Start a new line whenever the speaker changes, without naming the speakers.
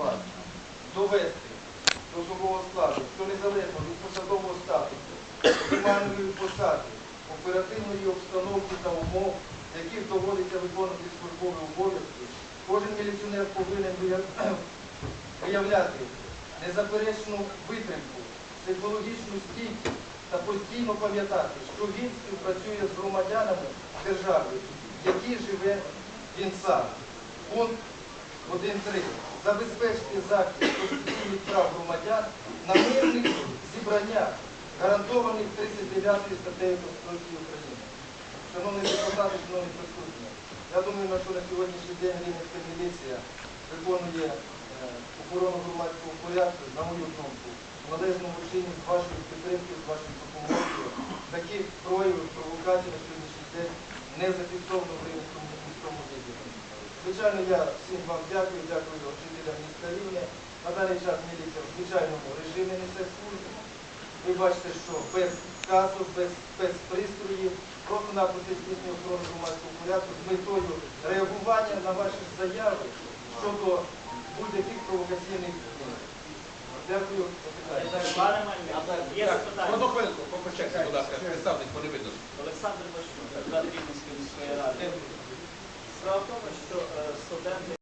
вас довести до особового складу, що незалежно від посадового статусу, приймальної посади, оперативної обстановки та умов, в яких доводиться виконувати службові обов'язки, кожен міліціонер повинен виявляти незаперечну витримку, психологічну стійкість та постійно пам'ятати, що він співпрацює з громадянами держави, в якій живе він сам. Пункт 1.3. Забезпечити захист конституційних прав громадян на мирних зібраннях, гарантованих 39 статтею Конституції України. Шановні депутати, шановні присутні, я думаю, що на сьогоднішній день Рівненська міліція виконує е, охорону громадського порядку, на мою думку, в належному чині з вашою підтримкою, з вашою допомогою. Таких проявів провокацій на сьогоднішній день не зафіксовано в. Звичайно, я всім вам дякую, дякую жителям міста Рівне. На даний час міліція в звичайному режимі несе службу. Ви бачите, що без касу, без спецпристроїв, просто-напросто здійснює охорону громадського порядку з метою реагування на ваші заяви щодо будь-яких провокаційних дій. Дякую
одну хвилинку, будь ласка, представник, не.
Олександр Башко, депутат Рівненської міської ради. Справа в тому, що е, студенти